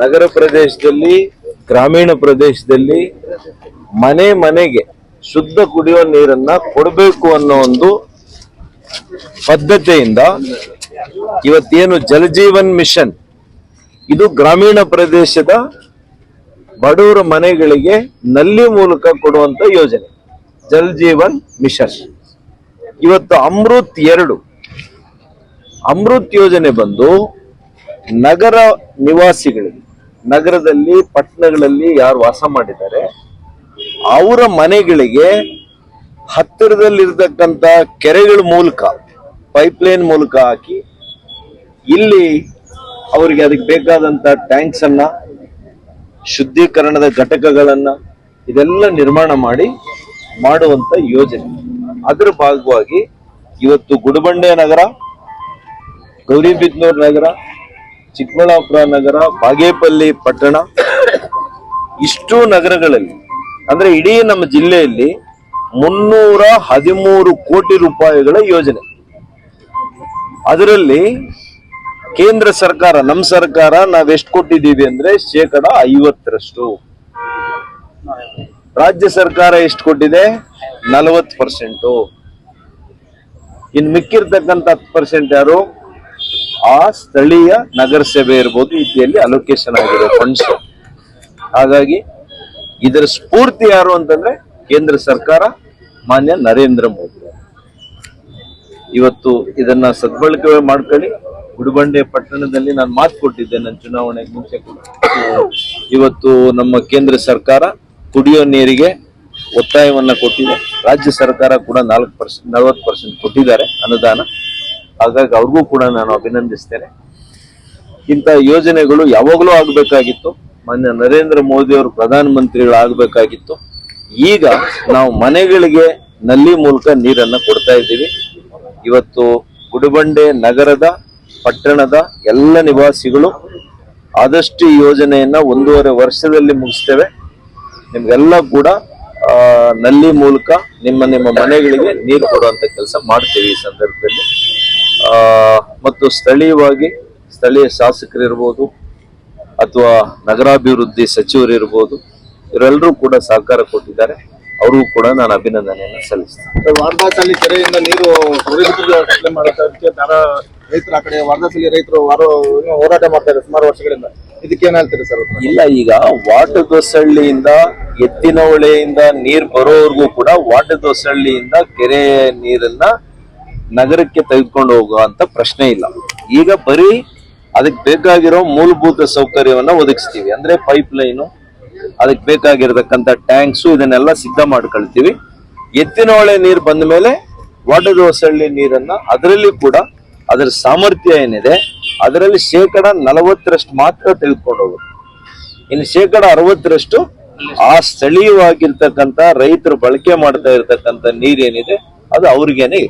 ನಗರ ಪ್ರದೇಶದಲ್ಲಿ, ಗ್ರಾಮೀಣ ಪ್ರದೇಶದಲ್ಲಿ ಮನೆ ಮನೆಗೆ ಶುದ್ಧ ಕುಡಿಯುವ ನೀರನ್ನ ಕೊಡಬೇಕು ಅನ್ನೋ ಒಂದು ಪದ್ಧತಿಯಿಂದ ಇವತ್ತೇನು ಜಲಜೀವನ್ ಮಿಷನ್, ಇದು ಗ್ರಾಮೀಣ ಪ್ರದೇಶದ ಬಡವರ ಮನೆಗಳಿಗೆ ನಲ್ಲಿ ಮೂಲಕ ಕೊಡುವಂತ ಯೋಜನೆ, ಜಲ್ ಜೀವನ್ ಮಿಷನ್. ಇವತ್ತು ಅಮೃತ್ ಎರಡು, ಅಮೃತ್ ಯೋಜನೆ ಬಂದು ನಗರ ನಿವಾಸಿಗಳಿಗೆ, ನಗರದಲ್ಲಿ, ಪಟ್ಟಣಗಳಲ್ಲಿ ಯಾರು ವಾಸ ಮಾಡಿದ್ದಾರೆ, ಅವರ ಮನೆಗಳಿಗೆ ಹತ್ತಿರದಲ್ಲಿರ್ತಕ್ಕಂಥ ಕೆರೆಗಳ ಮೂಲಕ ಪೈಪ್ಲೈನ್ ಮೂಲಕ ಹಾಕಿ, ಇಲ್ಲಿ ಅವರಿಗೆ ಅದಕ್ಕೆ ಬೇಕಾದಂತ ಟ್ಯಾಂಕ್ಸ್ ಅನ್ನ, ಶುದ್ಧೀಕರಣದ ಘಟಕಗಳನ್ನ ಇದೆಲ್ಲ ನಿರ್ಮಾಣ ಮಾಡಿ ಮಾಡುವಂತ ಯೋಜನೆ. ಅದರ ಭಾಗವಾಗಿ ಇವತ್ತು ಗುಡಬಂಡೆ ನಗರ, ಗೌರಿಬಿದ್ನೂರು ನಗರ ಚಿಕ್ಕಬಳ್ಳಾಪುರ ನಗರ, ಬಾಗೇಪಲ್ಲಿ ಪಟ್ಟಣ, ಇಷ್ಟು ನಗರಗಳಲ್ಲಿ, ಅಂದ್ರೆ ಇಡೀ ನಮ್ಮ ಜಿಲ್ಲೆಯಲ್ಲಿ ಮುನ್ನೂರ ಹದಿಮೂರು ಕೋಟಿ ರೂಪಾಯಿಗಳ ಯೋಜನೆ. ಅದರಲ್ಲಿ ಕೇಂದ್ರ ಸರ್ಕಾರ ನಮ್ಮ ಸರ್ಕಾರ ನಾವೆಷ್ಟು ಕೊಟ್ಟಿದ್ದೀವಿ ಅಂದ್ರೆ ಶೇಕಡ ಐವತ್ತರಷ್ಟು. ರಾಜ್ಯ ಸರ್ಕಾರ ಎಷ್ಟು ಕೊಟ್ಟಿದೆ? ನಲವತ್ತು ಪರ್ಸೆಂಟು. ಇನ್ ಮಿಕ್ಕಿರ್ತಕ್ಕಂಥ ಹತ್ತು ಪರ್ಸೆಂಟ್ ಯಾರು? ಆ ಸ್ಥಳೀಯ ನಗರಸಭೆ ಇರ್ಬೋದು ರೀತಿಯಲ್ಲಿ ಅಲೋಕೇಶನ್ ಆಗಿದೆ ಫಂಡ್ಸ್ ಹಾಗಾಗಿ ಇದರ ಸ್ಫೂರ್ತಿ ಯಾರು ಅಂತಂದ್ರೆ ಕೇಂದ್ರ ಸರ್ಕಾರ, ಮಾನ್ಯ ನರೇಂದ್ರ ಮೋದಿ. ಇವತ್ತು ಇದನ್ನ ಸದ್ಬಳಕೆ ಮಾಡ್ಕೊಳ್ಳಿ. ಗುಡಿಬಂಡೆ ಪಟ್ಟಣದಲ್ಲಿ ನಾನು ಮಾತು ಕೊಟ್ಟಿದ್ದೆ ನನ್ನ ಚುನಾವಣೆಗೆ ಮುಂಚೆ ಇವತ್ತು ನಮ್ಮ ಕೇಂದ್ರ ಸರ್ಕಾರ ಕುಡಿಯೋ ನೀರಿಗೆ ಒತ್ತಾಯವನ್ನ ಕೊಟ್ಟಿದೆ. ರಾಜ್ಯ ಸರ್ಕಾರ ಕೂಡ ನಾಲ್ಕು ಪರ್ಸೆಂಟ್, ನಲವತ್ತು ಪರ್ಸೆಂಟ್ ಕೊಟ್ಟಿದ್ದಾರೆ ಅನುದಾನ. ಹಾಗಾಗಿ ಅವ್ರಿಗೂ ಕೂಡ ನಾನು ಅಭಿನಂದಿಸ್ತೇನೆ. ಇಂಥ ಯೋಜನೆಗಳು ಯಾವಾಗಲೂ ಆಗಬೇಕಾಗಿತ್ತು. ಮಾನ್ಯ ನರೇಂದ್ರ ಮೋದಿ ಅವರು ಪ್ರಧಾನಮಂತ್ರಿಗಳು ಆಗಬೇಕಾಗಿತ್ತು ಈಗ ನಾವು ಮನೆಗಳಿಗೆ ನಲ್ಲಿ ಮೂಲಕ ನೀರನ್ನ ಕೊಡ್ತಾ ಇದ್ದೀವಿ. ಇವತ್ತು ಗುಡಿಬಂಡೆ ನಗರದ, ಪಟ್ಟಣದ ಎಲ್ಲ ನಿವಾಸಿಗಳು ಆದಷ್ಟು ಈ ಯೋಜನೆಯನ್ನ ಒಂದೂವರೆ ವರ್ಷದಲ್ಲಿ ಮುಗಿಸ್ತೇವೆ. ನಿಮಗೆಲ್ಲ ಕೂಡ ನಲ್ಲಿ ಮೂಲಕ ನಿಮ್ಮ ನಿಮ್ಮ ಮನೆಗಳಿಗೆ ನೀರು ಕೊಡುವಂಥ ಕೆಲಸ ಮಾಡ್ತೀವಿ ಈ ಸಂದರ್ಭದಲ್ಲಿ. ಮತ್ತು ಸ್ಥಳೀಯವಾಗಿ ಸ್ಥಳೀಯ ಶಾಸಕರಿರ್ಬೋದು ಅಥವಾ ನಗರಾಭಿವೃದ್ಧಿ ಸಚಿವರಿರ್ಬೋದು ಇವರೆಲ್ಲರೂ ಕೂಡ ಸಹಕಾರ ಕೊಟ್ಟಿದ್ದಾರೆ. ಅವರಿಗೂ ಕೂಡ ನಾನು ಅಭಿನಂದನೆಯನ್ನು ಸಲ್ಲಿಸ್ತೇನೆ. ವಾರದಾಸಲ್ಲಿ ಕೆರೆಯಿಂದ ನೀರು ರೈತರ ಕಡೆ ವಾರದಾಸಲ್ಲಿ ರೈತರು ವಾರ ಹೋರಾಟ ಮಾಡ್ತಾರೆ ಸುಮಾರು ವರ್ಷಗಳಿಂದ. ಇದಕ್ಕೆ ಹೇಳ್ತೀರಿ ಸರ್? ಇಲ್ಲ ಈಗ ವಾಟದೊಸಳ್ಳಿಯಿಂದ ಎತ್ತಿನ ಹೊಳೆಯಿಂದ ನೀರು ಬರೋವರೆಗೂ ಕೂಡ ವಾಟದೊಸಳ್ಳಿಯಿಂದ ಕೆರೆ ನೀರನ್ನ ನಗರಕ್ಕೆ ತೆಗೆದುಕೊಂಡು ಹೋಗುವಂತ ಪ್ರಶ್ನೆ ಇಲ್ಲ. ಈಗ ಬರೀ ಅದಕ್ಕೆ ಬೇಕಾಗಿರೋ ಮೂಲಭೂತ ಸೌಕರ್ಯವನ್ನ ಒದಗಿಸ್ತೀವಿ. ಅಂದ್ರೆ ಪೈಪ್ ಲೈನು ಅದಕ್ಕೆ ಬೇಕಾಗಿರತಕ್ಕಂಥ ಟ್ಯಾಂಕ್ಸು ಇದನ್ನೆಲ್ಲ ಸಿದ್ಧ ಮಾಡ್ಕೊಳ್ತೀವಿ. ಎತ್ತಿನಹೊಳೆ ನೀರು ಬಂದ ಮೇಲೆ ವಾಟದೊಸಳ್ಳಿ ನೀರನ್ನ ಅದರಲ್ಲಿ ಕೂಡ ಅದರ ಸಾಮರ್ಥ್ಯ ಏನಿದೆ, ಅದರಲ್ಲಿ ಶೇಕಡ ನಲವತ್ತರಷ್ಟು ಮಾತ್ರ ತೆಗೆದುಕೊಂಡು ಹೋಗುತ್ತೆ. ಇನ್ನು ಶೇಕಡ ಅರವತ್ತರಷ್ಟು ಆ ಸ್ಥಳೀಯವಾಗಿರ್ತಕ್ಕಂಥ ರೈತರು ಬಳಕೆ ಮಾಡ್ತಾ ಇರತಕ್ಕಂಥ ನೀರೇನಿದೆ ಅದು ಅವ್ರಿಗೇನೆ